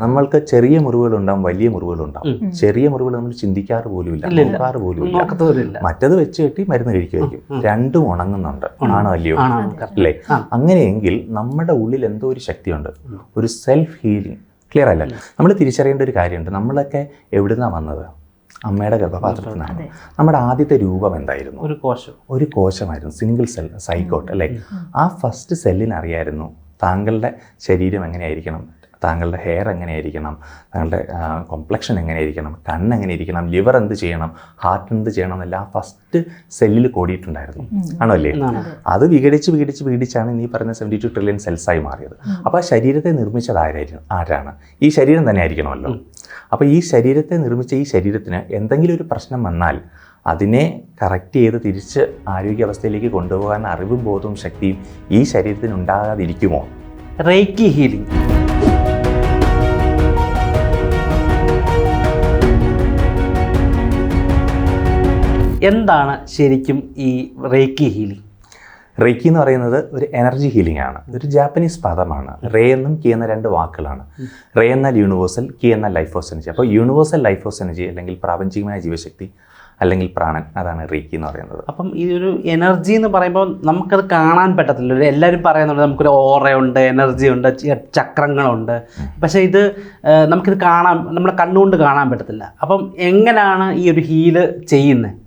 നമ്മൾക്ക് ചെറിയ മുറിവുകളുണ്ടാവും വലിയ മുറിവുകളുണ്ടാവും. ചെറിയ മുറിവുകൾ നമ്മൾ ചിന്തിക്കാറ് പോലുമില്ല. നോക്കാറ് പോലുമില്ല. മറ്റത് വെച്ച് കെട്ടി മരുന്ന് കഴിക്കുമായിരിക്കും. രണ്ടും ഉണങ്ങുന്നുണ്ട്. ആണോ അല്ലയോ? അല്ലേ? അങ്ങനെയെങ്കിൽ നമ്മുടെ ഉള്ളിൽ എന്തോ ഒരു ശക്തിയുണ്ട്. ഒരു സെൽഫ് ഹീലിംഗ് ക്ലിയർ അല്ല? നമ്മൾ തിരിച്ചറിയേണ്ട ഒരു കാര്യമുണ്ട്. നമ്മളൊക്കെ എവിടുന്നാണ് വന്നത്? അമ്മയുടെ ഗർഭപാത്രത്തിൽ നിന്നാണ് നമ്മുടെ ആദ്യത്തെ രൂപം എന്തായിരുന്നു? ഒരു കോശം. ഒരു കോശമായിരുന്നു. സിംഗിൾ സെൽ സൈക്കോട്ട് അല്ലേ? ആ ഫസ്റ്റ് സെല്ലിന് അറിയായിരുന്നു താങ്കളുടെ ശരീരം എങ്ങനെയായിരിക്കണം? താങ്കളുടെ ഹെയർ എങ്ങനെയായിരിക്കണം താങ്കളുടെ കോംപ്ലക്ഷൻ എങ്ങനെയായിരിക്കണം കണ്ണ് എങ്ങനെ ഇരിക്കണം ലിവർ എന്ത് ചെയ്യണം ഹാർട്ട് എന്ത് ചെയ്യണം എന്നെല്ലാം ഫസ്റ്റ് സെല്ലിൽ കൂടിയിട്ടുണ്ടായിരുന്നു. ആണോ അല്ലേ അത് വിഘടിച്ച് വിഘടിച്ച് വിഘടിച്ചാണ് നീ പറയുന്ന സെവന്റി ടു ട്രില്യൺ സെൽസായി മാറിയത്. അപ്പോൾ ആ ശരീരത്തെ നിർമ്മിച്ചത് ആരായിരുന്നു? ആരാണ്? ഈ ശരീരം തന്നെ ആയിരിക്കണമല്ലോ. അപ്പോൾ ഈ ശരീരത്തെ നിർമ്മിച്ച ഈ ശരീരത്തിന് എന്തെങ്കിലും ഒരു പ്രശ്നം വന്നാൽ അതിനെ കറക്റ്റ് ചെയ്ത് തിരിച്ച് ആരോഗ്യാവസ്ഥയിലേക്ക് കൊണ്ടുപോകാൻ അറിവും ബോധവും ശക്തിയും ഈ ശരീരത്തിന് ഉണ്ടാകാതിരിക്കുമോ? Reiki healing. എന്താണ് ശരിക്കും ഈ റേക്കി ഹീലിംഗ് റേക്കി എന്ന് പറയുന്നത് ഒരു എനർജി ഹീലിംഗ് ആണ്. ഇതൊരു ജാപ്പനീസ് പദമാണ്. റേ എന്നും കി എന്ന രണ്ട് വാക്കുകളാണ്. റേ എന്നാൽ യൂണിവേഴ്സൽ കി എന്നാൽ ലൈഫ് ഓഫ് എനർജി അപ്പോൾ യൂണിവേഴ്സൽ ലൈഫ് ഓഫ് എനർജി അല്ലെങ്കിൽ പ്രാപഞ്ചികമായ ജീവശക്തി അല്ലെങ്കിൽ പ്രാണൻ അതാണ് റീക്കി എന്ന് പറയുന്നത്. അപ്പം ഈ ഒരു എനർജി എന്ന് പറയുമ്പോൾ നമുക്കത് കാണാൻ പറ്റത്തില്ല. ഒരു എല്ലാവരും പറയുന്നുണ്ട് നമുക്കൊരു ഓറയുണ്ട് എനർജി ഉണ്ട് ചക്രങ്ങളുണ്ട്. പക്ഷേ ഇത് നമുക്കിത് കാണാൻ നമ്മുടെ കണ്ണുകൊണ്ട് കാണാൻ പറ്റത്തില്ല. അപ്പം എങ്ങനെയാണ് ഈ ഒരു ഹീൽ ചെയ്യുന്നത്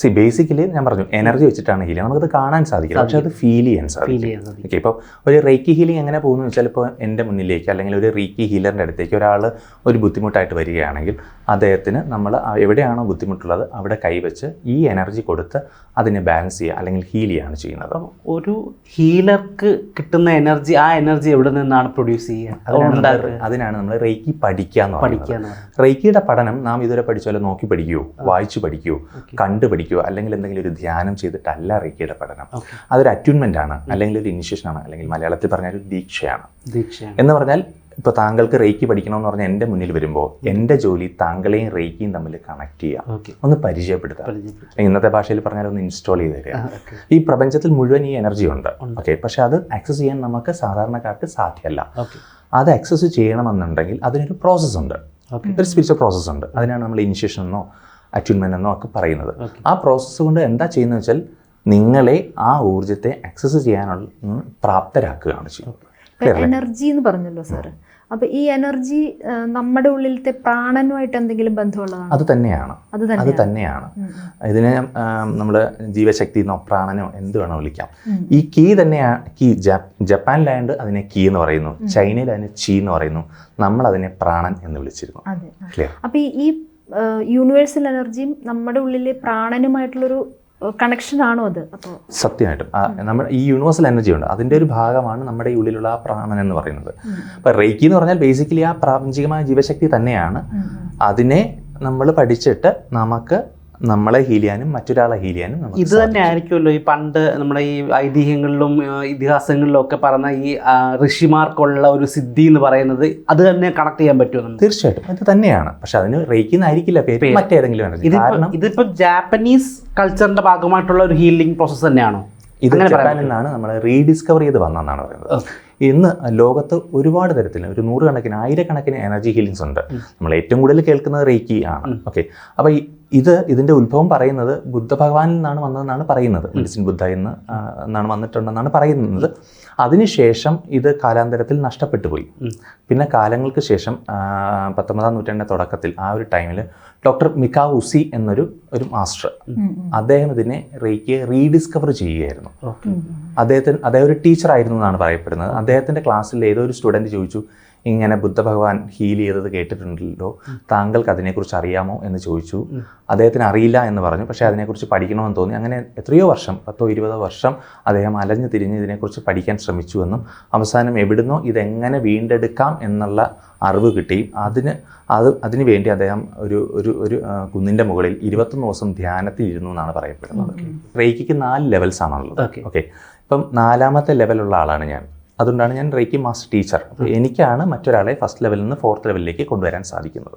സി ബേസിക്കലി ഞാൻ പറഞ്ഞു എനർജി വെച്ചിട്ടാണ് ഹീലിംഗ് നമുക്കത് കാണാൻ സാധിക്കില്ല. പക്ഷെ അത് ഫീൽ ചെയ്യാൻ സാധിക്കും. ഓക്കെ ഇപ്പോൾ ഒരു റേക്കി ഹീലിംഗ് എങ്ങനെ പോകുന്നു വെച്ചാൽ ഇപ്പോൾ എന്റെ മുന്നിലേക്ക് അല്ലെങ്കിൽ ഒരു റേക്കി ഹീലറിന്റെ അടുത്തേക്ക് ഒരാൾ ഒരു ബുദ്ധിമുട്ടായിട്ട് വരികയാണെങ്കിൽ അദ്ദേഹത്തിന് നമ്മൾ എവിടെയാണോ ബുദ്ധിമുട്ടുള്ളത് അവിടെ കൈവച്ച് ഈ എനർജി കൊടുത്ത് അതിനെ ബാലൻസ് ചെയ്യുക അല്ലെങ്കിൽ ഹീൽ ചെയ്യുകയാണ് ചെയ്യുന്നത്. ഒരു ഹീലർക്ക് കിട്ടുന്ന എനർജി ആ എനർജി എവിടെ നിന്നാണ് പ്രൊഡ്യൂസ് ചെയ്യുക? അതിനാണ് നമ്മൾ റേക്കി പഠിക്കുക എന്ന് പറയുന്നത്. പഠിക്കുക എന്ന് പറയുന്നത്. റേക്കിയുടെ പഠനം നാം ഇതുവരെ പഠിച്ചാലും നോക്കി പഠിക്കുകയോ വായിച്ചു പഠിക്കുകയോ കണ്ടു പഠിക്കുകയോ അല്ലെങ്കിൽ എന്തെങ്കിലും ഒരു ധ്യാനം ചെയ്തിട്ടല്ല റേക്കിയുടെ പഠനം. അതൊരു അറ്റ്യൂൺമെന്റ് ആണ് അല്ലെങ്കിൽ ഒരു ഇനിഷ്യേഷൻ ആണ് അല്ലെങ്കിൽ മലയാളത്തിൽ പറഞ്ഞാൽ ഒരു ദീക്ഷയാണ്. എന്ന് പറഞ്ഞാൽ ഇപ്പോൾ താങ്കൾക്ക് റേക്കി പഠിക്കണമെന്ന് പറഞ്ഞാൽ എന്റെ മുന്നിൽ വരുമ്പോൾ എന്റെ ജോലി താങ്കളെയും റേക്കിയും തമ്മിൽ കണക്ട് ചെയ്യുക ഒന്ന് പരിചയപ്പെടുത്തുക ഇന്നത്തെ ഭാഷയിൽ പറഞ്ഞാൽ ഒന്ന് ഇൻസ്റ്റാൾ ചെയ്ത് തരിക. ഈ പ്രപഞ്ചത്തിൽ മുഴുവൻ ഈ എനർജി ഉണ്ട്. ഓക്കെ പക്ഷെ അത് ആക്സസ് ചെയ്യാൻ നമുക്ക് സാധാരണക്കാർക്ക് സാധ്യമല്ല. അത് ആക്സസ് ചെയ്യണമെന്നുണ്ടെങ്കിൽ അതിനൊരു പ്രോസസ്സ് ഉണ്ട്. ഒരു സ്പിരിച്വൽ പ്രോസസ്സ് ഉണ്ട്. അതിനാണ് നമ്മൾ ഇനിഷ്യേഷൻ എന്നോ അറ്റ്യൂൺമെന്റ് എന്നോ ഒക്കെ പറയുന്നത് ആ പ്രോസസ്സ് കൊണ്ട് എന്താ ചെയ്യുന്നത് വെച്ചാൽ നിങ്ങളെ ആ ഊർജത്തെ ആക്സസ് ചെയ്യാനുള്ള പ്രാപ്തരാക്കുകയാണ് ചെയ്യുന്നത്. എനർജി എന്ന് പറഞ്ഞല്ലോ സാർ അപ്പൊ ഈ എനർജി നമ്മുടെ ഉള്ളിലത്തെ പ്രാണനുമായിട്ട് എന്തെങ്കിലും ബന്ധമുള്ളതാണ്? അത് തന്നെയാണ്. അത് തന്നെയാണ്. ഇതിനെ നമ്മൾ ജീവശക്തി എന്നോ പ്രാണനോ എന്ത് വേണോ വിളിക്കാം. ഈ കീ തന്നെയാണ് കീ ജപ്പാനിലായണ്ട് അതിനെ കീ എന്ന് പറയുന്നു. ചൈനയിൽ അതിനെ ചീ എന്ന് പറയുന്നു. നമ്മൾ അതിനെ പ്രാണൻ എന്ന് വിളിച്ചിരുന്നു. അപ്പൊ ഈ യൂണിവേഴ്സൽ എനർജിയും നമ്മുടെ ഉള്ളിലെ പ്രാണനുമായിട്ടുള്ളൊരു കണക്ഷൻ ആണോ അത്? അപ്പോൾ സത്യമായിട്ടും. നമ്മുടെ ഈ യൂണിവേഴ്സൽ എനർജി ഉണ്ട്. അതിന്റെ ഒരു ഭാഗമാണ് നമ്മുടെ ഈ ഉള്ളിലുള്ള ആ പ്രാണൻ എന്ന് പറയുന്നത്. അപ്പോൾ റേക്കി എന്ന് പറഞ്ഞാൽ ബേസിക്കലി ആ പ്രാപഞ്ചികമായ ജീവശക്തി തന്നെയാണ്. അതിനെ നമ്മൾ പഠിച്ചിട്ട് നമുക്ക് നമ്മളെ ഹീൽ ചെയ്യാനും മറ്റൊരാളെ ഹീൽ ചെയ്യാനും ഇത് തന്നെ ആയിരിക്കുമല്ലോ ഈ പണ്ട് നമ്മുടെ ഈ ഐതിഹ്യങ്ങളിലും ഇതിഹാസങ്ങളിലും ഒക്കെ പറഞ്ഞ ഈ ഋഷിമാർക്കുള്ള ഒരു സിദ്ധി എന്ന് പറയുന്നത് അത് തന്നെ കണക്ട് ചെയ്യാൻ പറ്റുമോ തീർച്ചയായിട്ടും. അത് തന്നെയാണ്. പക്ഷെ അതിന് റേക്കുന്നായിരിക്കില്ല പേര് മറ്റേതെങ്കിലും ഇതിപ്പോ ജാപ്പനീസ് കൾച്ചറിന്റെ ഭാഗമായിട്ടുള്ള ഒരു ഹീലിംഗ് പ്രോസസ്സ് തന്നെയാണോ? ഇത് ജപ്പാനിൽ നിന്നാണ് നമ്മൾ റീഡിസ്കവർ ചെയ്ത് വന്നതെന്നാണ് പറയുന്നത്. ഇന്ന് ലോകത്ത് ഒരുപാട് തരത്തിൽ ഒരു നൂറുകണക്കിന് ആയിരക്കണക്കിന് എനർജി ഹീലിങ്സ് ഉണ്ട്. നമ്മൾ ഏറ്റവും കൂടുതൽ കേൾക്കുന്നത് റേക്കി ആണ്. ഓക്കെ അപ്പോൾ ഇത് ഇതിന്റെ ഉത്ഭവം പറയുന്നത് ബുദ്ധ ഭഗവാനിൽ നിന്നാണ് വന്നതെന്നാണ് പറയുന്നത്. മെഡിസിൻ ബുദ്ധ എന്ന് എന്നാണ് വന്നിട്ടുണ്ടെന്നാണ് പറയുന്നത്. അതിനുശേഷം ഇത് കാലാന്തരത്തിൽ നഷ്ടപ്പെട്ടു പോയി. പിന്നെ കാലങ്ങൾക്ക് ശേഷം പത്തൊമ്പതാം നൂറ്റാണ്ടിന്റെ തുടക്കത്തിൽ ആ ഒരു ടൈമിൽ ഡോക്ടർ മിക്കാ ഉസി എന്നൊരു ഒരു മാസ്റ്റർ അദ്ദേഹം ഇതിനെ റേക്കിയെ റീഡിസ്കവർ ചെയ്യുകയായിരുന്നു. അദ്ദേഹത്തിന് അദ്ദേഹം ഒരു ടീച്ചറായിരുന്നു എന്നാണ് പറയപ്പെടുന്നത്. അദ്ദേഹത്തിന്റെ ക്ലാസ്സിൽ ഏതോ ഒരു സ്റ്റുഡന്റ് ചോദിച്ചു ഇങ്ങനെ ബുദ്ധ ഭഗവാൻ ഹീൽ ചെയ്തത് കേട്ടിട്ടുണ്ടല്ലോ. താങ്കൾക്ക് അതിനെക്കുറിച്ച് അറിയാമോ എന്ന് ചോദിച്ചു. അദ്ദേഹത്തിന് അറിയില്ല എന്ന് പറഞ്ഞു. പക്ഷേ അതിനെക്കുറിച്ച് പഠിക്കണമെന്ന് തോന്നി. അങ്ങനെ എത്രയോ വർഷം പത്തോ ഇരുപതോ വർഷം അദ്ദേഹം അലഞ്ഞു തിരിഞ്ഞ് ഇതിനെക്കുറിച്ച് പഠിക്കാൻ ശ്രമിച്ചുവെന്നും അവസാനം എവിടുന്നോ ഇതെങ്ങനെ വീണ്ടെടുക്കാം എന്നുള്ള അറിവ് കിട്ടി. അതിന് അത് അതിനു വേണ്ടി അദ്ദേഹം ഒരു ഒരു ഒരു കുന്നിന്റെ മുകളിൽ ഇരുപത്തൊന്ന് ദിവസം ധ്യാനത്തിൽ ഇരുന്നു എന്നാണ് പറയപ്പെടുന്നത്. റേക്കിക്ക് നാല് ലെവൽസ് ആണുള്ളത്. ഓക്കെ. ഇപ്പം നാലാമത്തെ ലെവലുള്ള ആളാണ് ഞാൻ. അതുകൊണ്ടാണ് ഞാൻ റേക്കി മാസ്റ്റർ ടീച്ചർ. അപ്പോൾ എനിക്കാണ് മറ്റൊരാളെ ഫസ്റ്റ് ലെവലിൽ നിന്ന് ഫോർത്ത് ലെവലിലേക്ക് കൊണ്ടുവരാൻ സാധിക്കുന്നത്.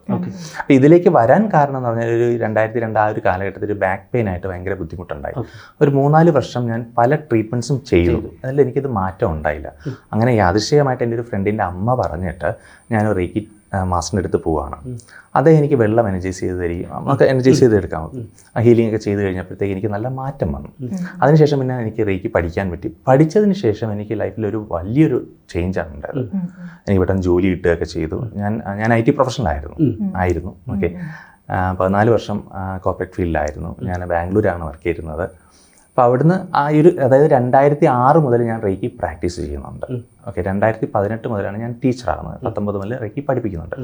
അപ്പോൾ ഇതിലേക്ക് വരാൻ കാരണം എന്ന് പറഞ്ഞാൽ ഒരു രണ്ടായിരത്തി രണ്ട് ആ ഒരു കാലഘട്ടത്തിൽ ഒരു ബാക്ക് പെയിൻ ആയിട്ട് ഭയങ്കര ബുദ്ധിമുട്ടുണ്ടായി. ഒരു മൂന്നാൽ വർഷം ഞാൻ പല ട്രീറ്റ്മെന്റ്സും ചെയ്തു. അതിൽ എനിക്കിത് മാറ്റം ഉണ്ടായില്ല. അങ്ങനെ യാദൃശ്ചികമായിട്ട് എന്റെ ഒരു ഫ്രണ്ടിന്റെ അമ്മ പറഞ്ഞിട്ട് ഞാൻ റേക്കി മാസ്റ്ററിന്റെ അടുത്ത് പോവുകയാണ് അദ്ദേഹം എനിക്ക് വെള്ളം എനർജൈസ് ചെയ്ത് തരികയും നമുക്ക് എനർജൈസ് ചെയ്ത് എടുക്കാൻ പറ്റും. ആ ഹീലിംഗ് ഒക്കെ ചെയ്ത് കഴിഞ്ഞപ്പോഴത്തേക്ക് എനിക്ക് നല്ല മാറ്റം വന്നു. അതിനുശേഷം പിന്നെ എനിക്ക് റേക്ക് പഠിക്കാൻ പറ്റി. പഠിച്ചതിന് ശേഷം എനിക്ക് ലൈഫിൽ ഒരു വലിയൊരു ചേഞ്ചാണ് ഉണ്ടായത്. എനിക്ക് പെട്ടെന്ന് ജോലി കിട്ടുകയൊക്കെ ചെയ്തു. ഞാൻ ഞാൻ ഐ ടി പ്രൊഫഷണലായിരുന്നു ആയിരുന്നു. ഓക്കെ പതിനാല് വർഷം കോർപ്പറേറ്റ് ഫീൽഡിലായിരുന്നു ഞാൻ ബാംഗ്ലൂരാണ് വർക്ക് ചെയ്തിരുന്നത് അപ്പോൾ അവിടുന്ന് ആ ഒരു അതായത് രണ്ടായിരത്തി ആറ് മുതൽ ഞാൻ റേക്കി പ്രാക്ടീസ് ചെയ്യുന്നുണ്ട്. ഓക്കെ രണ്ടായിരത്തി പതിനെട്ട് മുതലാണ് ഞാൻ ടീച്ചറാകുന്നത്. പത്തൊമ്പത് മുതൽ റേക്കി പഠിപ്പിക്കുന്നുണ്ട്.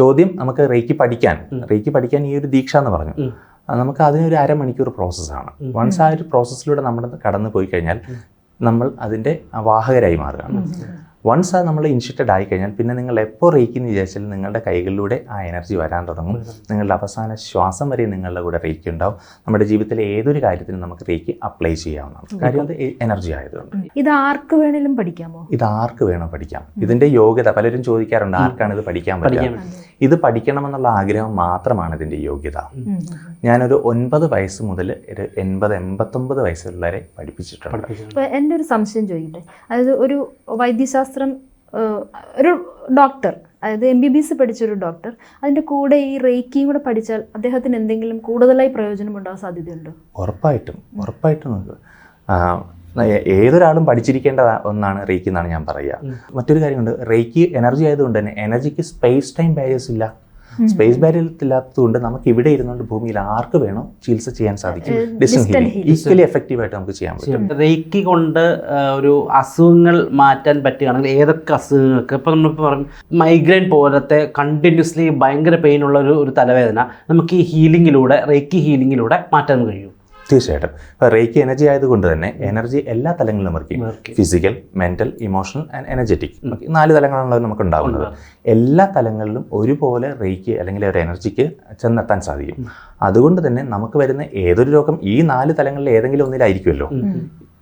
ചോദ്യം നമുക്ക് റേക്കി പഠിക്കാൻ റേക്കി പഠിക്കാൻ ഈ ഒരു ദീക്ഷ എന്ന് പറഞ്ഞു. നമുക്ക് അതിനൊരു അരമണിക്കൂർ പ്രോസസ്സാണ് വൺസ് ആ ഒരു പ്രോസസ്സിലൂടെ നമ്മൾ കടന്നു പോയി കഴിഞ്ഞാൽ നമ്മൾ അതിന്റെ വാഹകരായി മാറുകയാണ്. വൺസ് അത് നമ്മൾ ഇൻഷിറ്റഡ് ആയി കഴിഞ്ഞാൽ പിന്നെ നിങ്ങൾ എപ്പോൾ റേക്കിന്ന് വിചാരിച്ചാൽ നിങ്ങളുടെ കൈകളിലൂടെ ആ എനർജി വരാൻ തുടങ്ങും. നിങ്ങളുടെ അവസാന ശ്വാസം വരെ നിങ്ങളുടെ കൂടെ റേക്ക് ഉണ്ടാവും. നമ്മുടെ ജീവിതത്തിലെ ഏതൊരു കാര്യത്തിനും നമുക്ക് റേക്ക് അപ്ലൈ ചെയ്യാവുന്നതാണ്. കാര്യം അത് എനർജി ആയതുകൊണ്ട്. ഇത് ആർക്ക് വേണേലും പഠിക്കാമോ? ഇത് ആർക്ക് വേണോ പഠിക്കാം? ഇതിന്റെ യോഗ്യത പലരും ചോദിക്കാറുണ്ട് ആർക്കാണ് ഇത് പഠിക്കാൻ പറ്റുക? ഇത് പഠിക്കണമെന്നുള്ള ആഗ്രഹം മാത്രമാണ് ഇതിന്റെ യോഗ്യത. ഞാനൊരു ഒൻപത് വയസ്സ് മുതൽ ഒരു എൺപത് എൺപത്തൊമ്പത് വയസ്സുള്ളവരെ പഠിപ്പിച്ചിട്ടുണ്ട്. ഇപ്പൊ എന്റെ ഒരു സംശയം ചോദിക്കട്ടെ? അതായത് ഒരു വൈദ്യശാസ്ത്രം ഒരു ഡോക്ടർ അതായത് എം ബി ബി എസ് പഠിച്ച ഒരു ഡോക്ടർ അതിന്റെ കൂടെ ഈ റേക്കിയും കൂടെ പഠിച്ചാൽ അദ്ദേഹത്തിന് എന്തെങ്കിലും കൂടുതലായി പ്രയോജനം ഉണ്ടാകാൻ സാധ്യതയുണ്ടോ? ഉറപ്പായിട്ടും ഉറപ്പായിട്ടും നമുക്ക് ഏതൊരാളും പഠിച്ചിരിക്കേണ്ട ഒന്നാണ് റേക്കി എന്നാണ് ഞാൻ പറയുക. മറ്റൊരു കാര്യമുണ്ട് റേക്കി എനർജി ആയതുകൊണ്ട് തന്നെ എനർജിക്ക് സ്പേസ് ടൈം ബാരിയേഴ്സ് ഇല്ല. സ്പേസ് ബാരിയർ ഇല്ലാത്തതുകൊണ്ട് നമുക്ക് ഇവിടെ ഇരുന്നുകൊണ്ട് ഭൂമിയിൽ ആർക്ക് വേണോ ചികിത്സ ചെയ്യാൻ സാധിക്കും. ഡിസ്റ്റൻസ് ഹീലിംഗ് ഈക്വലി എഫക്റ്റീവ് ആയിട്ട് നമുക്ക് ചെയ്യാൻ പറ്റും. റേക്കി കൊണ്ട് ഒരു അസുഖങ്ങൾ മാറ്റാൻ പറ്റുകയാണെങ്കിൽ ഏതൊക്കെ അസുഖങ്ങൾക്ക് ഇപ്പം നമ്മളിപ്പോൾ പറയും മൈഗ്രെയിൻ പോലത്തെ കണ്ടിന്യൂസ്ലി ഭയങ്കര പെയിൻ ഉള്ള ഒരു ഒരു തലവേദന നമുക്ക് ഈ ഹീലിങ്ങിലൂടെ റേക്കി ഹീലിങ്ങിലൂടെ മാറ്റാൻ കഴിയും. തീർച്ചയായിട്ടും. ഇപ്പോൾ റേക്കി എനർജി ആയതുകൊണ്ട് തന്നെ എനർജി എല്ലാ തലങ്ങളിലും work physical mental emotional and energetic. നാല് തലങ്ങളാണല്ലോ നമുക്ക് ഉണ്ടാകുന്നത് എല്ലാ തലങ്ങളിലും ഒരുപോലെ റേക്ക് അല്ലെങ്കിൽ ഒരു എനർജിക്ക് ചെന്നെത്താൻ സാധിക്കും. അതുകൊണ്ട് തന്നെ നമുക്ക് വരുന്ന ഏതൊരു രോഗം ഈ നാല് തലങ്ങളിൽ ഏതെങ്കിലും ഒന്നിലായിരിക്കുമല്ലോ.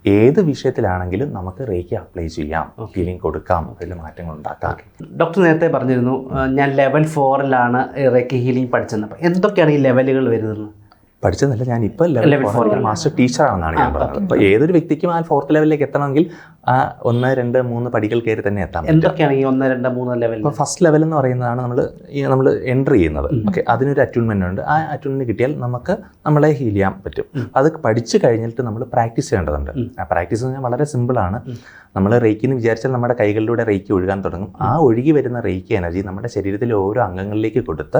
ഏത് വിഷയത്തിലാണെങ്കിലും നമുക്ക് റേക്ക് അപ്ലൈ ചെയ്യാം. ഫീലിംഗ് കൊടുക്കാം. അതിൽ മാറ്റങ്ങൾ ഉണ്ടാക്കാം. ഡോക്ടർ നേരത്തെ പറഞ്ഞിരുന്നു ഞാൻ ലെവൽ ഫോറിലാണ് റേക്ക് ഹീലിംഗ് പഠിച്ചത് അപ്പോൾ എന്തൊക്കെയാണ് ഈ ലെവലുകൾ വരുന്നത്? പഠിച്ചതല്ല ഞാൻ ഇപ്പോൾ ലെവൽ ഫോർ മാസ്റ്റർ ടീച്ചറാണെന്നാണ് ഞാൻ പറഞ്ഞത്. അപ്പോൾ ഏതൊരു വ്യക്തിക്കും ആ ഫോർത്ത് ലെവലിലേക്ക് എത്തണമെങ്കിൽ ആ ഒന്ന് രണ്ട് മൂന്ന് പടികൾ കയറി തന്നെ എത്താം എന്തൊക്കെയാണ് ഈ ഒന്ന് രണ്ട് മൂന്ന് ലെവൽ ഇപ്പോൾ ഫസ്റ്റ് ലെവൽ എന്ന് പറയുന്നതാണ് നമ്മൾ ഈ നമ്മൾ എൻട്രി ചെയ്യുന്നത്. ഓക്കെ അതിനൊരു അറ്റ്യൂൺമെന്റ് ഉണ്ട്. ആ അറ്റ്യൂൺമെന്റ് കിട്ടിയാൽ നമുക്ക് നമ്മളെ ഹീൽ ചെയ്യാൻ പറ്റും. അത് പഠിച്ചു കഴിഞ്ഞിട്ട് നമ്മൾ പ്രാക്ടീസ് ചെയ്യേണ്ടതുണ്ട്. ആ പ്രാക്ടീസ് എന്ന് പറഞ്ഞാൽ വളരെ സിമ്പിളാണ് നമ്മൾ റേക്കിന്ന് വിചാരിച്ചാൽ നമ്മുടെ കൈകളിലൂടെ റേക്ക് ഒഴുകാൻ തുടങ്ങും. ആ ഒഴുകി വരുന്ന റേക്ക് എനർജി നമ്മുടെ ശരീരത്തിലെ ഓരോ അംഗങ്ങളിലേക്ക് കൊടുത്ത്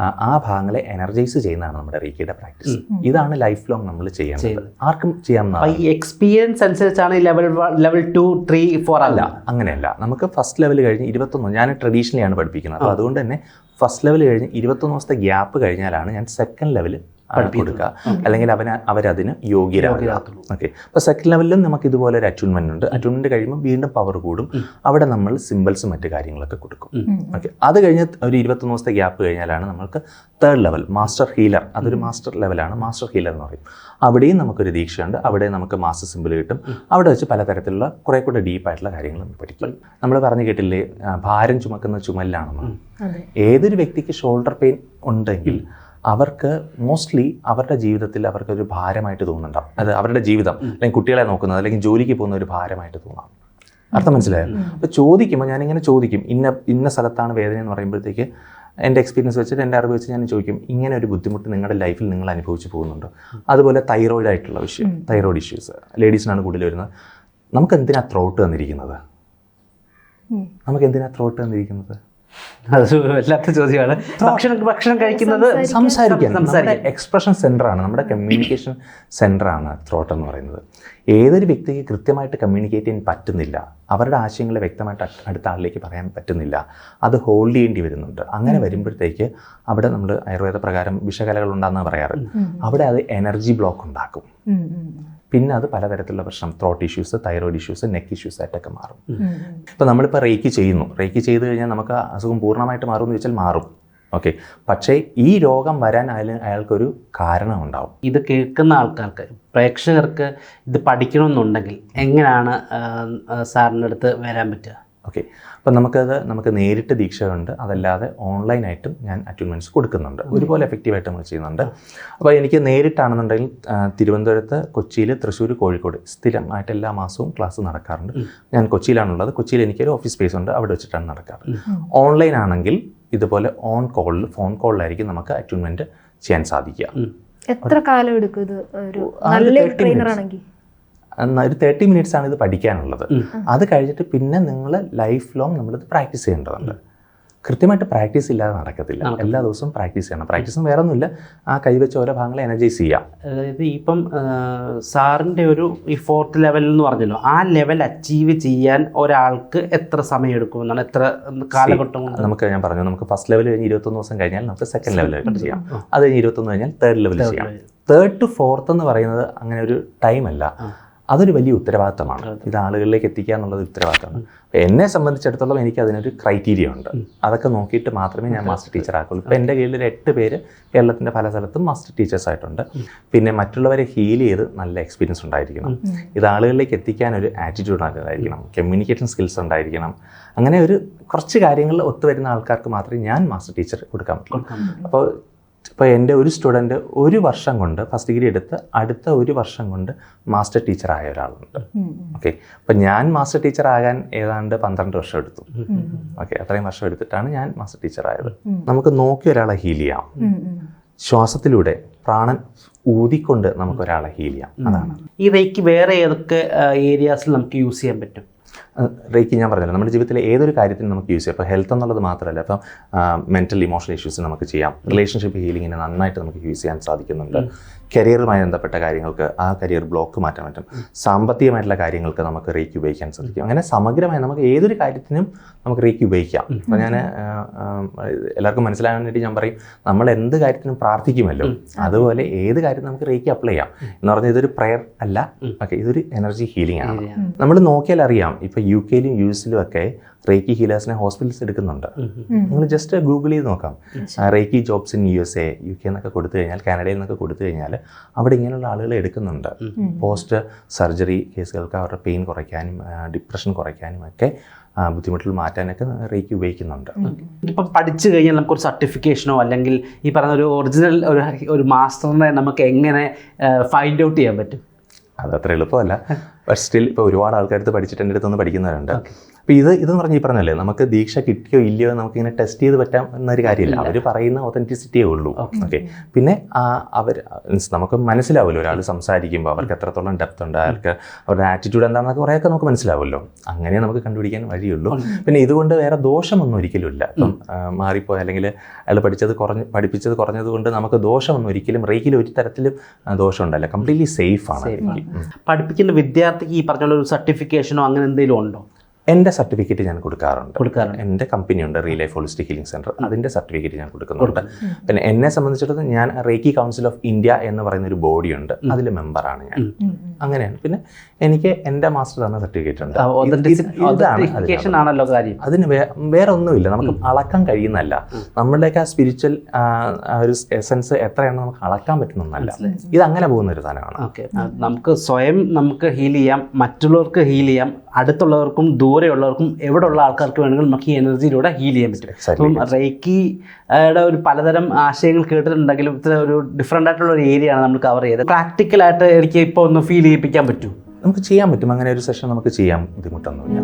ആ- ഭാഗങ്ങളെ എനർജൈസ് ചെയ്യുന്നതാണ് നമ്മുടെ റേക്കിയുടെ പ്രാക്ടീസ് ഇതാണ് ലൈഫ് ലോങ് നമ്മൾ ചെയ്യേണ്ടത്. ആർക്കും ചെയ്യാം എക്സ്പീരിയൻസ് അനുസരിച്ചാണ് ഈ level level two three four അല്ല. അങ്ങനെയല്ല. നമുക്ക് ഫസ്റ്റ് ലെവൽ കഴിഞ്ഞ് ഇരുപത്തൊന്ന് ഞാൻ ട്രഡീഷണലി ആണ് പഠിപ്പിക്കുന്നത്. അപ്പോൾ അതുകൊണ്ട് തന്നെ ഫസ്റ്റ് ലെവൽ കഴിഞ്ഞ് ഇരുപത്തൊന്ന് ദിവസത്തെ ഗ്യാപ്പ് കഴിഞ്ഞാലാണ് ഞാൻ സെക്കൻഡ് ലെവൽ കൊടുക്കുക അല്ലെങ്കിൽ അവന് അവരതിന് യോഗ്യരാകുക. ഓക്കെ. അപ്പോൾ സെക്കൻഡ് ലെവലിലും നമുക്ക് ഇതുപോലെ ഒരു അറ്റൂൺമെന്റ് ഉണ്ട്. അറ്റൂൺമെന്റ് കഴിയുമ്പോൾ വീണ്ടും പവർ കൂടും. അവിടെ നമ്മൾ സിമ്പിൾസും മറ്റ് കാര്യങ്ങളൊക്കെ കൊടുക്കും. ഓക്കെ. അത് കഴിഞ്ഞ് ഒരു ഇരുപത്തൊന്ന് ദിവസത്തെ ഗ്യാപ്പ് കഴിഞ്ഞാലാണ് നമുക്ക് തേർഡ് ലെവൽ മാസ്റ്റർ ഹീലർ അതൊരു മാസ്റ്റർ ലെവലാണ് മാസ്റ്റർ ഹീലർ എന്ന് പറയും. അവിടെയും നമുക്കൊരു ദീക്ഷയുണ്ട്. അവിടെ നമുക്ക് മാസ്റ്റർ സിമ്പിൾ കിട്ടും. അവിടെ വെച്ച് പലതരത്തിലുള്ള കുറേ കൂടെ ഡീപ്പായിട്ടുള്ള കാര്യങ്ങൾ നമ്മൾ പഠിക്കും. നമ്മൾ പറഞ്ഞു കേട്ടില്ലേ ഭാരം ചുമക്കുന്ന ചുമലിലാണെന്ന്? അതെ. ഏതൊരു വ്യക്തിക്ക് ഷോൾഡർ പെയിൻ ഉണ്ടെങ്കിൽ അവർക്ക് മോസ്റ്റ്ലി അവരുടെ ജീവിതത്തിൽ അവർക്കൊരു ഭാരമായിട്ട് തോന്നുന്നുണ്ടാവും. അത് അവരുടെ ജീവിതം അല്ലെങ്കിൽ കുട്ടികളെ നോക്കുന്നത് അല്ലെങ്കിൽ ജോലിക്ക് പോകുന്ന ഒരു ഭാരമായിട്ട് തോന്നാം. അർത്ഥം മനസ്സിലായോ? അപ്പോൾ ചോദിക്കുമ്പോൾ ഞാനിങ്ങനെ ചോദിക്കും ഇന്ന ഇന്ന സ്ഥലത്താണ് വേദന എന്ന് പറയുമ്പോഴത്തേക്ക് എന്റെ എക്സ്പീരിയൻസ് വെച്ചിട്ട് എന്റെ അറിവ് വെച്ച് ഞാൻ ചോദിക്കും ഇങ്ങനെ ഒരു ബുദ്ധിമുട്ട് നിങ്ങളുടെ ലൈഫിൽ നിങ്ങൾ അനുഭവിച്ച് പോകുന്നുണ്ടോ? അതുപോലെ തൈറോയിഡ് ആയിട്ടുള്ള വിഷയം തൈറോയിഡ് ഇഷ്യൂസ് ലേഡീസിനാണ് കൂടുതൽ വരുന്നത്. നമുക്ക് എന്തിനാ ത്രോട്ട് തന്നിരിക്കുന്നത് നമുക്ക് എന്തിനാ ത്രോട്ട് തന്നിരിക്കുന്നത് അത് വല്ലാത്ത ചോദ്യമാണ്. ഭക്ഷണം ഭക്ഷണം കഴിക്കുന്നത് സംസാരിക്കാൻ. നമ്മുടെ സംസാരിക്കാൻ എക്സ്പ്രഷൻ സെന്ററാണ് നമ്മുടെ കമ്മ്യൂണിക്കേഷൻ സെന്ററാണ് ത്രോട്ട് എന്ന് പറയുന്നത്. ഏതൊരു വ്യക്തിക്ക് കൃത്യമായിട്ട് കമ്മ്യൂണിക്കേറ്റ് ചെയ്യാൻ പറ്റുന്നില്ല അവരുടെ ആശയങ്ങളെ വ്യക്തമായിട്ട് അടുത്ത ആളിലേക്ക് പറയാൻ പറ്റുന്നില്ല അത് ഹോൾഡ് ചെയ്യേണ്ടി വരുന്നുണ്ട്. അങ്ങനെ വരുമ്പോഴത്തേക്ക് അവിടെ നമ്മൾ ആയുർവേദ പ്രകാരം വിഷകലകൾ ഉണ്ടാകുന്ന പറയാറ്. അവിടെ അത് എനർജി ബ്ലോക്ക് ഉണ്ടാക്കും. പിന്നെ അത് പലതരത്തിലുള്ള പ്രശ്നം. Throat issues thyroid issues neck issues ആയിട്ടൊക്കെ മാറും. ഇപ്പം. ഇപ്പോൾ നമ്മളിപ്പോൾ റേക്ക് ചെയ്യുന്നു. റേക്ക് ചെയ്ത് കഴിഞ്ഞാൽ നമുക്ക് അസുഖം പൂർണമായിട്ട് മാറും എന്ന് വെച്ചാൽ മാറും. ഓക്കെ. പക്ഷേ ഈ രോഗം വരാൻ അയാൾ അയാൾക്കൊരു കാരണം ഉണ്ടാവും ഇത് കേൾക്കുന്ന ആൾക്കാർക്ക് പ്രേക്ഷകർക്ക് ഇത് പഠിക്കണമെന്നുണ്ടെങ്കിൽ എങ്ങനെയാണ് സാറിന്റെ അടുത്ത് വരാൻ പറ്റുക? ഓക്കെ അപ്പം നമുക്കത് നമുക്ക് നേരിട്ട് ദീക്ഷയുണ്ട്. അതല്ലാതെ ഓൺലൈനായിട്ടും ഞാൻ അറ്റ്യൂൺമെന്റ്സ് കൊടുക്കുന്നുണ്ട്. ഒരുപോലെ എഫക്റ്റീവായിട്ട് നമ്മൾ ചെയ്യുന്നുണ്ട്. അപ്പോൾ എനിക്ക് നേരിട്ടാണെന്നുണ്ടെങ്കിൽ തിരുവനന്തപുരത്ത് കൊച്ചിയിൽ തൃശ്ശൂർ കോഴിക്കോട് സ്ഥിരമായിട്ട് എല്ലാ മാസവും ക്ലാസ് നടക്കാറുണ്ട്. ഞാൻ കൊച്ചിയിലാണുള്ളത്. കൊച്ചിയിൽ എനിക്കൊരു ഓഫീസ് സ്പേസ് ഉണ്ട്. അവിടെ വെച്ചിട്ടാണ് നടക്കാറ്. ഓൺലൈൻ ആണെങ്കിൽ ഇതുപോലെ ഓൺ കോളിൽ ഫോൺ കോളിലായിരിക്കും നമുക്ക് അറ്റ്യൂൺമെന്റ് ചെയ്യാൻ സാധിക്കുക. എത്ര കാലം എടുക്കും ഇത്? ഒരു നല്ല നല്ലൊരു ട്രെയിനർ ആണെങ്കിൽ? ഒരു തേർട്ടി മിനിറ്റ്സ് ആണ് ഇത് പഠിക്കാനുള്ളത്. അത് കഴിഞ്ഞിട്ട് പിന്നെ നിങ്ങൾ ലൈഫ് ലോങ് നമ്മളിത് പ്രാക്ടീസ് ചെയ്യേണ്ടതുണ്ട്. കൃത്യമായിട്ട് പ്രാക്ടീസ് ഇല്ലാതെ നടക്കത്തില്ല. എല്ലാ ദിവസവും പ്രാക്ടീസ് ചെയ്യണം. പ്രാക്ടീസും വേറെ ഒന്നുമില്ല ആ കൈ കൈവച്ച ഓരോ ഭാഗങ്ങളെ എനർജൈസ് ചെയ്യാം. അതായത് ഇപ്പം സാറിന്റെ ഒരു ഈ ഫോർത്ത് ലെവൽ എന്ന് പറഞ്ഞല്ലോ ആ ലെവൽ അച്ചീവ് ചെയ്യാൻ ഒരാൾക്ക് എത്ര സമയം എടുക്കുമെന്നാണ് എത്ര കാലഘട്ടം നമുക്ക് ഞാൻ പറഞ്ഞു നമുക്ക് ഫസ്റ്റ് ലെവൽ കഴിഞ്ഞ് ഇരുപത്തൊന്ന് ദിവസം കഴിഞ്ഞാൽ നമുക്ക് സെക്കൻഡ് ലെവൽ ചെയ്യാം. അത് കഴിഞ്ഞ് ഇരുപത്തൊന്ന് കഴിഞ്ഞാൽ തേർഡ് ലെവൽ ചെയ്യാം. തേർഡ് ടു ഫോർത്ത് എന്ന് പറയുന്നത് അങ്ങനെ ഒരു ടൈമല്ല അതൊരു വലിയ ഉത്തരവാദിത്തമാണ്. ഇത് ആളുകളിലേക്ക് എത്തിക്കുക എന്നുള്ളത് ഉത്തരവാദിത്തമാണ്. എന്നെ സംബന്ധിച്ചിടത്തോളം എനിക്ക് അതിനൊരു ക്രൈറ്റീരിയ ഉണ്ട്. അതൊക്കെ നോക്കിയിട്ട് മാത്രമേ ഞാൻ മാസ്റ്റർ ടീച്ചർ ആക്കുള്ളൂ. ഇപ്പോൾ എന്റെ കീഴിൽ ഒരു എട്ട് പേര് കേരളത്തിന്റെ പല സ്ഥലത്തും മാസ്റ്റർ ടീച്ചേഴ്സ് ആയിട്ടുണ്ട്. പിന്നെ മറ്റുള്ളവരെ ഹീൽ ചെയ്ത് നല്ല എക്സ്പീരിയൻസ് ഉണ്ടായിരിക്കണം. ഇത് ആളുകളിലേക്ക് എത്തിക്കാൻ ഒരു ആറ്റിറ്റ്യൂഡ് ഉണ്ടായിരിക്കണം. കമ്മ്യൂണിക്കേഷൻ സ്കിൽസ് ഉണ്ടായിരിക്കണം. അങ്ങനെ ഒരു കുറച്ച് കാര്യങ്ങളിൽ ഒത്തുവരുന്ന ആൾക്കാർക്ക് മാത്രമേ ഞാൻ മാസ്റ്റർ ടീച്ചർ കൊടുക്കാൻ പറ്റുള്ളൂ അപ്പോൾ ഇപ്പോൾ എന്റെ ഒരു സ്റ്റുഡന്റ് ഒരു വർഷം കൊണ്ട് ഫസ്റ്റ് ഡിഗ്രി എടുത്ത് അടുത്ത ഒരു വർഷം കൊണ്ട് മാസ്റ്റർ ടീച്ചർ ആയ ഒരാളുണ്ട്. ഓക്കെ അപ്പം ഞാൻ മാസ്റ്റർ ടീച്ചർ ആകാൻ ഏതാണ്ട് പന്ത്രണ്ട് വർഷം എടുത്തു. ഓക്കെ അത്രയും വർഷം എടുത്തിട്ടാണ് ഞാൻ മാസ്റ്റർ ടീച്ചർ ആയത്. നമുക്ക് നോക്കി ഒരാളെ ഹീൽ ചെയ്യാം. ശ്വാസത്തിലൂടെ പ്രാണൻ ഊതിക്കൊണ്ട് നമുക്ക് ഒരാളെ ഹീൽ ചെയ്യാം. അതാണ്. ഈ റേക്ക് വേറെ ഏതൊക്കെ ഏരിയാസിൽ നമുക്ക് യൂസ് ചെയ്യാൻ പറ്റും? റേക്ക് ഞാൻ പറഞ്ഞല്ലോ നമ്മുടെ ജീവിതത്തിലെ ഏതൊരു കാര്യത്തിനും നമുക്ക് യൂസ് ചെയ്യാം. അപ്പോൾ ഹെൽത്ത് എന്നുള്ളത് മാത്രമല്ല ഇപ്പം മെന്റൽ ഇമോഷണൽ ഇഷ്യൂസ് നമുക്ക് ചെയ്യാം. റിലേഷൻഷിപ്പ് ഹീലിങ്ങിന് നന്നായിട്ട് നമുക്ക് യൂസ് ചെയ്യാൻ സാധിക്കുന്നുണ്ട്. കരിയറുമായി ബന്ധപ്പെട്ട കാര്യങ്ങൾക്ക് ആ കരിയർ ബ്ലോക്ക് മാറ്റാൻ പറ്റും. സാമ്പത്തികമായിട്ടുള്ള കാര്യങ്ങൾക്ക് നമുക്ക് റേക്ക് ഉപയോഗിക്കാൻ സാധിക്കും. അങ്ങനെ സമഗ്രമായി നമുക്ക് ഏതൊരു കാര്യത്തിനും നമുക്ക് റേക്ക് ഉപയോഗിക്കാം. അപ്പോൾ ഞാൻ എല്ലാവർക്കും മനസ്സിലാകാൻ വേണ്ടി ഞാൻ പറയും നമ്മൾ എന്ത് കാര്യത്തിനും പ്രാർത്ഥിക്കുമല്ലോ അതുപോലെ ഏത് കാര്യം നമുക്ക് റേക്ക് അപ്ലൈ ചെയ്യാം. എന്ന് പറഞ്ഞാൽ ഇതൊരു പ്രെയർ അല്ല ഓക്കെ ഇതൊരു എനർജി ഹീലിംഗ് ആണ്. നമ്മൾ നോക്കിയാൽ അറിയാം ഇപ്പോൾ യു കെയിലും യു എസിലും ഒക്കെ റേക്കി ഹീലേഴ്സിനെ ഹോസ്പിറ്റൽസ് എടുക്കുന്നുണ്ട്. നിങ്ങൾ ജസ്റ്റ് ഗൂഗിൾ ചെയ്ത് നോക്കാം. Reiki jobs in U S A U K എന്നൊക്കെ കൊടുത്തു കഴിഞ്ഞാൽ കാനഡയിൽ നിന്നൊക്കെ കൊടുത്തു കഴിഞ്ഞാൽ അവിടെ ഇങ്ങനെയുള്ള ആളുകൾ എടുക്കുന്നുണ്ട്. പോസ്റ്റ് സർജറി കേസുകൾക്ക് അവരുടെ പെയിൻ കുറയ്ക്കാനും ഡിപ്രഷൻ കുറയ്ക്കാനും ഒക്കെ ബുദ്ധിമുട്ടിൽ ബുദ്ധിമുട്ടുകൾ മാറ്റാനൊക്കെ റേക്കി ഉപയോഗിക്കുന്നുണ്ട്. ഇപ്പം പഠിച്ചു കഴിഞ്ഞാൽ നമുക്കൊരു സർട്ടിഫിക്കേഷനോ അല്ലെങ്കിൽ ഈ പറഞ്ഞ ഒരു ഒറിജിനൽ ഒരു ഒരു മാസ്റ്ററിനെ നമുക്ക് എങ്ങനെ ഫൈൻഡ് ഔട്ട് ചെയ്യാൻ പറ്റും? അത് അത്ര എളുപ്പമല്ല. ബട്ട് സ്റ്റിൽ ഇപ്പോൾ ഒരുപാട് ആൾക്കാരടുത്ത് പഠിച്ചിട്ട് എന്റെ അടുത്തൊന്ന് പഠിക്കുന്നവരുണ്ട്. അപ്പോൾ ഇത് ഇതെന്ന് പറഞ്ഞാൽ ഈ പറഞ്ഞല്ലേ നമുക്ക് ദീക്ഷ കിട്ടിയോ ഇല്ലയോ നമുക്കിങ്ങനെ നമുക്ക് ഇങ്ങനെ ടെസ്റ്റ് ചെയ്ത് പറ്റാം എന്നൊരു കാര്യമില്ല. അവർ പറയുന്ന ഒതന്റിസിറ്റിയേ ഉള്ളൂ. ഓക്കെ പിന്നെ അവർ മീൻസ് നമുക്ക് മനസ്സിലാവുമല്ലോ ഒരാൾ സംസാരിക്കുമ്പോൾ അവർക്ക് എത്രത്തോളം ഡെപ്ത് ഉണ്ട് അവർക്ക് അവരുടെ ആറ്റിറ്റ്യൂഡ് എന്താണെന്നൊക്കെ കുറേയൊക്കെ നമുക്ക് മനസ്സിലാവുമല്ലോ. അങ്ങനെ നമുക്ക് കണ്ടുപിടിക്കാൻ വഴിയുള്ളൂ. പിന്നെ ഇതുകൊണ്ട് വേറെ ദോഷമൊന്നും ഒരിക്കലും ഇല്ല. ഇപ്പം മാറിപ്പോയി അല്ലെങ്കിൽ അയാൾ പഠിച്ചത് കുറഞ്ഞ് പഠിപ്പിച്ചത് കുറഞ്ഞത് കൊണ്ട് നമുക്ക് ദോഷമൊന്നും ഒരിക്കലും റേക്കിൽ ഒരു തരത്തിലും ദോഷമുണ്ടല്ല. ദോഷം ഉണ്ടല്ല കംപ്ലീറ്റ്ലി സേഫാണ്. പഠിപ്പിക്കുന്ന വിദ്യാർത്ഥിക്ക് ഈ പറഞ്ഞ ഒരു സർട്ടിഫിക്കേഷനോ അങ്ങനെ എന്തെങ്കിലും ഉണ്ടോ? എന്റെ സർട്ടിഫിക്കറ്റ് ഞാൻ കൊടുക്കാറുണ്ട്. കൊടുക്കാറുണ്ട്. എന്റെ കമ്പനി ഉണ്ട് Relife holistic healing centre അതിന്റെ സർട്ടിഫിക്കറ്റ് ഞാൻ കൊടുക്കുന്നുണ്ട്. പിന്നെ എന്നെ സംബന്ധിച്ചിടത്തോളം ഞാൻ റേക്കി കൗൺസിൽ ഓഫ് ഇന്ത്യ എന്ന് പറയുന്ന ഒരു ബോഡി ഉണ്ട് അതിൽ മെമ്പറാണ് ഞാൻ. അങ്ങനെയാണ്. പിന്നെ എനിക്ക് എന്റെ മാസ്റ്റർ തന്ന സർട്ടിഫിക്കറ്റ് ഉണ്ട്. ആണല്ലോ കാര്യം. അതിന് വേറെ ഒന്നുമില്ല നമുക്ക് അളക്കാൻ കഴിയുന്നല്ല നമ്മളുടെയൊക്കെ ആ സ്പിരിച്വൽ ഒരു എസൻസ് എത്രയാണെന്ന് നമുക്ക് അളക്കാൻ പറ്റുന്നൊന്നല്ല ഇത് അങ്ങനെ പോകുന്ന ഒരു സാധനമാണ്. ഓക്കെ. നമുക്ക് സ്വയം നമുക്ക് ഹീൽ ചെയ്യാം. മറ്റുള്ളവർക്ക് ഹീൽ ചെയ്യാം. അടുത്തുള്ളവർക്കും ദൂരെയുള്ളവർക്കും എവിടെ ഉള്ള ആൾക്കാർക്ക് വേണമെങ്കിലും നമുക്ക് ഈ എനർജിയിലൂടെ ഹീൽ ചെയ്യാൻ പറ്റും. റേക്കി അപ്പം റേക്കിയുടെ ഒരു പലതരം ആശയങ്ങൾ കേട്ടിട്ടുണ്ടെങ്കിലും ഇത്ര ഒരു ഡിഫറെന്റ് ആയിട്ടുള്ള ഒരു ഏരിയയാണ് നമ്മൾ കവർ ചെയ്തത്. പ്രാക്ടിക്കലായിട്ട് എനിക്ക് ഇപ്പോൾ ഒന്ന് ഫീൽ ചെയ്യിപ്പിക്കാൻ പറ്റൂ? നമുക്ക് ചെയ്യാൻ പറ്റും. അങ്ങനെ ഒരു സെഷൻ നമുക്ക് ചെയ്യാൻ ബുദ്ധിമുട്ടൊന്നുമില്ല.